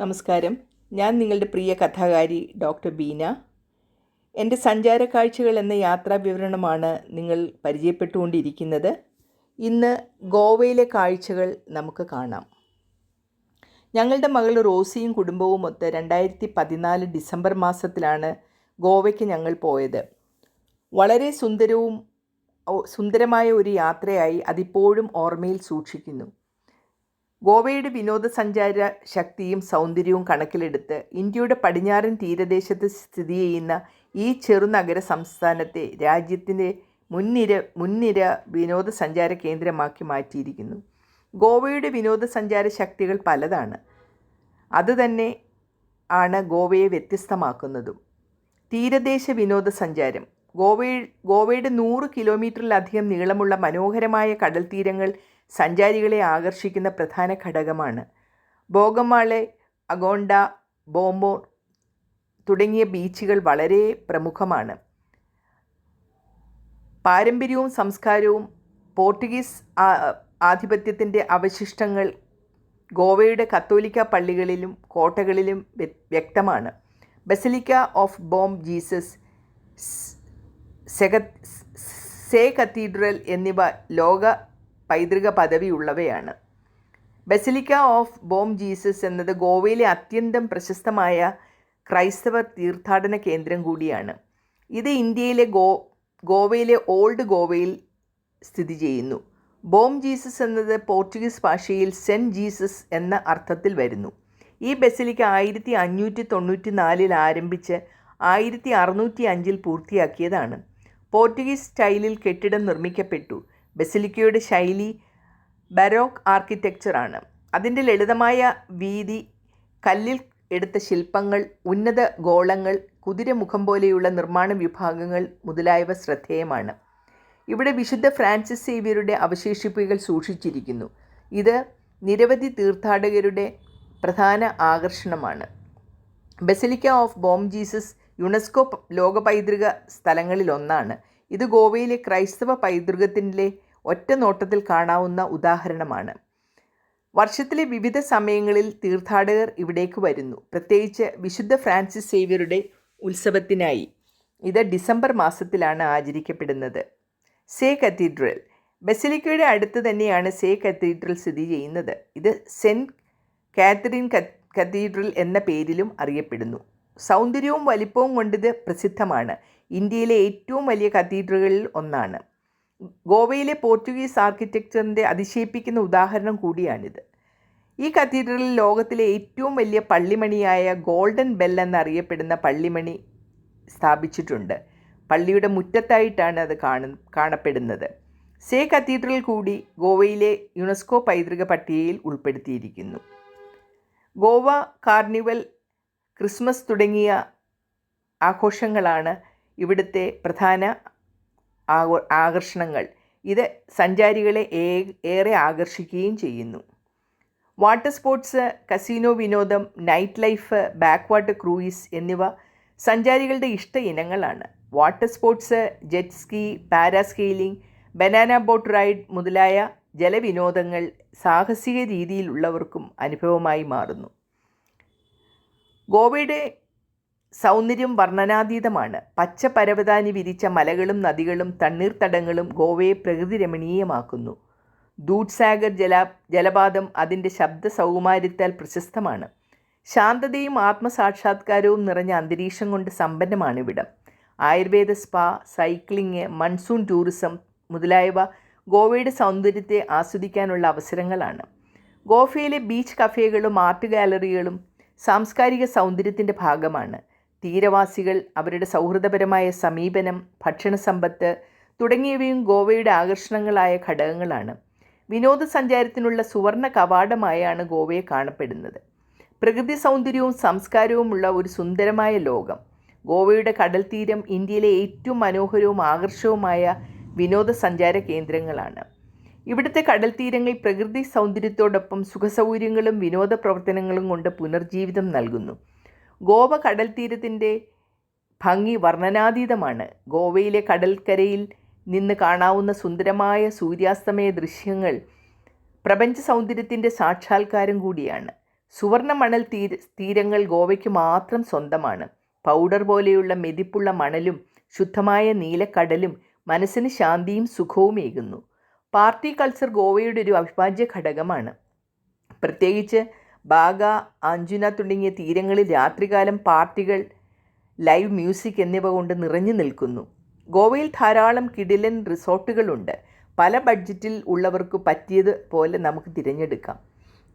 നമസ്കാരം. ഞാൻ നിങ്ങളുടെ പ്രിയ കഥാകാരി ഡോക്ടർ ബീന. എന്റെ സഞ്ചാര കാഴ്ചകൾ എന്ന യാത്രാ വിവരണമാണ് നിങ്ങൾ പരിചയപ്പെട്ടുകൊണ്ടിരിക്കുന്നത്. ഇന്ന് ഗോവയിലെ കാഴ്ചകൾ നമുക്ക് കാണാം. ഞങ്ങളുടെ മകൾ റോസിയും കുടുംബവും ഒത്ത് രണ്ടായിരത്തി പതിനാല് ഡിസംബർ മാസത്തിലാണ് ഗോവയ്ക്ക് ഞങ്ങൾ പോയത്. വളരെ സുന്ദരവും സുന്ദരമായ ഒരു യാത്രയായി അതിപ്പോഴും ഓർമ്മയിൽ സൂക്ഷിക്കുന്നു. ഗോവയുടെ വിനോദസഞ്ചാര ശക്തിയും സൗന്ദര്യവും കണക്കിലെടുത്ത് ഇന്ത്യയുടെ പടിഞ്ഞാറൻ തീരദേശത്ത് സ്ഥിതി ചെയ്യുന്ന ഈ ചെറുനഗര സംസ്ഥാനത്തെ രാജ്യത്തിന്റെ മുൻനിര മുൻനിര വിനോദസഞ്ചാര കേന്ദ്രമാക്കി മാറ്റിയിരിക്കുന്നു. ഗോവയുടെ വിനോദസഞ്ചാര ശക്തികൾ പലതാണ്. അതുതന്നെ ആണ് ഗോവയെ വ്യത്യസ്തമാക്കുന്നതും. തീരദേശ വിനോദസഞ്ചാരം. ഗോവയിൽ ഗോവയുടെ നൂറ് കിലോമീറ്ററിലധികം നീളമുള്ള മനോഹരമായ കടൽ തീരങ്ങൾ സഞ്ചാരികളെ ആകർഷിക്കുന്ന പ്രധാന ഘടകമാണ്. ബോഗമാളെ അഗോണ്ട ബോംബോ തുടങ്ങിയ ബീച്ചുകൾ വളരെ പ്രമുഖമാണ്. പാരമ്പര്യവും സംസ്കാരവും പോർട്ടുഗീസ് ആധിപത്യത്തിന്റെ അവശിഷ്ടങ്ങൾ ഗോവയുടെ കത്തോലിക്ക പള്ളികളിലും കോട്ടകളിലും വ്യക്തമാണ്. Basilica of Bom Jesus Se cathedral എന്നിവ ലോക പൈതൃക പദവിയുള്ളവയാണ്. ബസിലിക്ക ഓഫ് ബോം ജീസസ് എന്നത് ഗോവയിലെ അത്യന്തം പ്രശസ്തമായ ക്രൈസ്തവ തീർത്ഥാടന കേന്ദ്രം കൂടിയാണ്. ഇത് ഇന്ത്യയിലെ ഗോ ഗോവയിലെ ഓൾഡ് ഗോവയിൽ സ്ഥിതി ചെയ്യുന്നു. ബോം ജീസസ് എന്നത് പോർച്ചുഗീസ് ഭാഷയിൽ സെന്റ് ജീസസ് എന്ന അർത്ഥത്തിൽ വരുന്നു. ഈ ബസിലിക്ക ആയിരത്തി അഞ്ഞൂറ്റി തൊണ്ണൂറ്റി നാലിൽ ആരംഭിച്ച് ആയിരത്തി അറുന്നൂറ്റി അഞ്ചിൽ പൂർത്തിയാക്കിയതാണ്. പോർച്ചുഗീസ് സ്റ്റൈലിൽ കെട്ടിടം നിർമ്മിക്കപ്പെട്ടു. ബസിലിക്കയുടെ ശൈലി ബരോക്ക് ആർക്കിടെക്ചറാണ്. അതിന്റെ ലളിതമായ വീതി കല്ലിൽ എടുത്ത ശില്പങ്ങൾ ഉന്നത ഗോളങ്ങൾ കുതിരമുഖം പോലെയുള്ള നിർമ്മാണ വിഭാഗങ്ങൾ മുതലായവ ശ്രദ്ധേയമാണ്. ഇവിടെ വിശുദ്ധ ഫ്രാൻസിസ് സേവ്യരുടെ അവശേഷിപ്പുകൾ സൂക്ഷിച്ചിരിക്കുന്നു. ഇത് നിരവധി തീർത്ഥാടകരുടെ പ്രധാന ആകർഷണമാണ്. Basilica of Bom Jesus UNESCO ലോക പൈതൃക സ്ഥലങ്ങളിലൊന്നാണ്. ഇത് ഗോവയിലെ ക്രൈസ്തവ പൈതൃകത്തിന്റെ ഒറ്റ നോട്ടത്തിൽ കാണാവുന്ന ഉദാഹരണമാണ്. വർഷത്തിലെ വിവിധ സമയങ്ങളിൽ തീർത്ഥാടകർ ഇവിടേക്ക് വരുന്നു. പ്രത്യേകിച്ച് വിശുദ്ധ ഫ്രാൻസിസ് സേവ്യറുടെ ഉത്സവത്തിനായി. ഇത് ഡിസംബർ മാസത്തിലാണ് ആചരിക്കപ്പെടുന്നത്. Say cathedral. ബസിലിക്കയുടെ അടുത്ത് തന്നെയാണ് സേ കത്തീഡ്രൽ സ്ഥിതി ചെയ്യുന്നത്. ഇത് സെന്റ് കാത്തറിൻ കത്തീഡ്രൽ എന്ന പേരിലും അറിയപ്പെടുന്നു. സൗന്ദര്യവും വലിപ്പവും കൊണ്ടിത് പ്രസിദ്ധമാണ്. ഇന്ത്യയിലെ ഏറ്റവും വലിയ കത്തീഡ്രലുകളിൽ ഒന്നാണ്. ഗോവയിലെ പോർച്ചുഗീസ് ആർക്കിടെക്ചറിന്റെ അതിശയിപ്പിക്കുന്ന ഉദാഹരണം കൂടിയാണിത്. ഈ കത്തീഡ്രലിൽ ലോകത്തിലെ ഏറ്റവും വലിയ പള്ളിമണിയായ ഗോൾഡൻ ബെൽ എന്നറിയപ്പെടുന്ന പള്ളിമണി സ്ഥാപിച്ചിട്ടുണ്ട്. പള്ളിയുടെ മുറ്റത്തായിട്ടാണ് അത് കാണു കാണപ്പെടുന്നത്. സേ കത്തീഡ്രൽ കൂടി ഗോവയിലെ യുനെസ്കോ പൈതൃക പട്ടികയിൽ ഉൾപ്പെടുത്തിയിരിക്കുന്നു. ഗോവ കാർണിവൽ ക്രിസ്മസ് തുടങ്ങിയ ആഘോഷങ്ങളാണ് ഇവിടുത്തെ പ്രധാന ആകർഷണങ്ങൾ. ഇത് സഞ്ചാരികളെ ഏറെ ആകർഷിക്കുകയും ചെയ്യുന്നു. വാട്ടർ സ്പോർട്സ് കസീനോ വിനോദം night life back water cruise എന്നിവ സഞ്ചാരികളുടെ ഇഷ്ട ഇനങ്ങളാണ്. Water sports jet ski parasailing banana boat ride മുതലായ ജലവിനോദങ്ങൾ സാഹസിക രീതിയിലുള്ളവർക്കും അനുഭവമായി മാറുന്നു. ഗോവയുടെ സൗന്ദര്യം വർണനാതീതമാണ്. പച്ച പരവതാനി വിരിച്ച മലകളും നദികളും തണ്ണീർത്തടങ്ങളും ഗോവയെ പ്രകൃതി രമണീയമാക്കുന്നു ദൂഡ്സാഗർ ജല ജലപാതം അതിന്റെ ശബ്ദ സൗകുമാര്യത്താൽ പ്രശസ്തമാണ്. ശാന്തതയും ആത്മസാക്ഷാത്കാരവും നിറഞ്ഞ അന്തരീക്ഷം കൊണ്ട് സമ്പന്നമാണ് സമ്പന്നമാണിവിടം. Ayurveda spa cycling monsoon tourism മുതലായവ ഗോവയുടെ സൗന്ദര്യത്തെ ആസ്വദിക്കാനുള്ള അവസരങ്ങളാണ്. ഗോവയിലെ ബീച്ച് കഫേകളും ആർട്ട് ഗാലറികളും സാംസ്കാരിക സൗന്ദര്യത്തിന്റെ ഭാഗമാണ്. തീരവാസികൾ അവരുടെ സൗഹൃദപരമായ സമീപനം ഭക്ഷണ സമ്പത്ത് തുടങ്ങിയവയും ഗോവയുടെ ആകർഷണങ്ങളായ ഘടകങ്ങളാണ്. വിനോദസഞ്ചാരത്തിനുള്ള സുവർണ കവാടമായാണ് ഗോവയെ കാണപ്പെടുന്നത്. പ്രകൃതി സൗന്ദര്യവും സംസ്കാരവുമുള്ള ഒരു സുന്ദരമായ ലോകം. ഗോവയുടെ കടൽ തീരം ഇന്ത്യയിലെ ഏറ്റവും മനോഹരവും ആകർഷകവുമായ വിനോദസഞ്ചാര കേന്ദ്രങ്ങളാണ്. ഇവിടുത്തെ കടൽ തീരങ്ങൾ പ്രകൃതി സൗന്ദര്യത്തോടൊപ്പം സുഖസൗകര്യങ്ങളും വിനോദ പ്രവർത്തനങ്ങളും കൊണ്ട് പുനർജീവിതം നൽകുന്നു. ഗോവ കടൽ തീരത്തിന്റെ ഭംഗി വർണനാതീതമാണ്. ഗോവയിലെ കടൽക്കരയിൽ നിന്ന് കാണാവുന്ന സുന്ദരമായ സൂര്യാസ്തമയ ദൃശ്യങ്ങൾ പ്രപഞ്ച സൗന്ദര്യത്തിന്റെ സാക്ഷാത്കാരം കൂടിയാണ്. സുവർണ മണൽ തീര തീരങ്ങൾ ഗോവയ്ക്ക് മാത്രം സ്വന്തമാണ്. പൗഡർ പോലെയുള്ള മെതിപ്പുള്ള മണലും ശുദ്ധമായ നീലക്കടലും മനസ്സിന് ശാന്തിയും സുഖവുമേകുന്നു പാർട്ടി കൾച്ചർ ഗോവയുടെ ഒരു അവിഭാജ്യ ഘടകമാണ്. പ്രത്യേകിച്ച് ബാഗ അഞ്ജുന തുടങ്ങിയ തീരങ്ങളിൽ രാത്രികാലം പാർട്ടികൾ ലൈവ് മ്യൂസിക് എന്നിവ കൊണ്ട് നിറഞ്ഞു നിൽക്കുന്നു. ഗോവയിൽ ധാരാളം കിടിലൻ റിസോർട്ടുകളുണ്ട്. പല ബഡ്ജറ്റിൽ ഉള്ളവർക്ക് പറ്റിയത് പോലെ നമുക്ക് തിരഞ്ഞെടുക്കാം.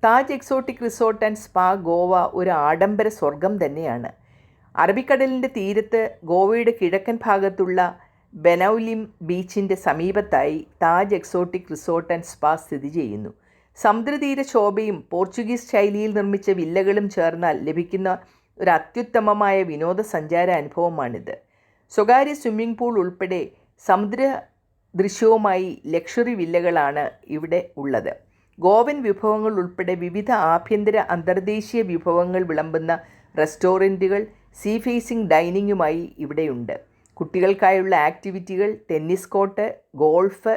Taj exotic resort and spa Goa ഒരു ആഡംബര സ്വർഗം തന്നെയാണ്. അറബിക്കടലിന്റെ തീരത്ത് ഗോവയുടെ കിഴക്കൻ ഭാഗത്തുള്ള ബനൌലിം ബീച്ചിന്റെ സമീപത്തായി Taj exotic resort and spa സ്ഥിതി ചെയ്യുന്നു. സമുദ്രതീര ശോഭയും പോർച്ചുഗീസ് ശൈലിയിൽ നിർമ്മിച്ച വില്ലകളും ചേർന്നാൽ ലഭിക്കുന്ന ഒരു അത്യുത്തമമായ വിനോദസഞ്ചാര അനുഭവമാണിത്. സ്വകാര്യ സ്വിമ്മിംഗ് പൂൾ ഉൾപ്പെടെ സമുദ്ര ദൃശ്യവുമായി ലക്ഷറി വില്ലകളാണ് ഇവിടെ ഉള്ളത്. ഗോവൻ വിഭവങ്ങൾ ഉൾപ്പെടെ വിവിധ ആഭ്യന്തര അന്തർദേശീയ വിഭവങ്ങൾ വിളമ്പുന്ന റെസ്റ്റോറന്റുകൾ സീ ഫേസിംഗ് ഡൈനിങ്ങുമായി ഇവിടെയുണ്ട്. കുട്ടികൾക്കായുള്ള ആക്ടിവിറ്റികൾ tennis court golf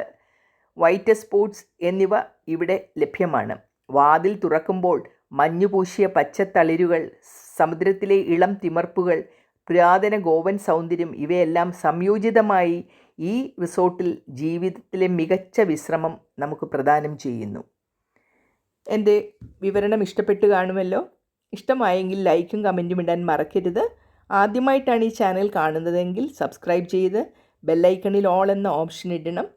white sports എന്നിവ ഇവിടെ ലഭ്യമാണ്. വാതിൽ തുറക്കുമ്പോൾ മഞ്ഞുപൂശിയ പച്ചത്തളിരുകൾ സമുദ്രത്തിലെ ഇളം തിമർപ്പുകൾ പുരാതന ഗോവൻ സൗന്ദര്യം ഇവയെല്ലാം സംയോജിതമായി ഈ റിസോർട്ടിൽ ജീവിതത്തിലെ മികച്ച വിശ്രമം നമുക്ക് പ്രദാനം ചെയ്യുന്നു. എന്റെ വിവരണം ഇഷ്ടപ്പെട്ട് കാണുമല്ലോ? ഇഷ്ടമായെങ്കിൽ ലൈക്കും കമന്റും ഇടാൻ മറക്കരുത്. ആദ്യമായിട്ടാണ് ഈ ചാനൽ കാണുന്നതെങ്കിൽ സബ്സ്ക്രൈബ് ചെയ്ത് ബെല്ലൈക്കണിൽ ഓൾ എന്ന ഓപ്ഷൻ ഇടണം.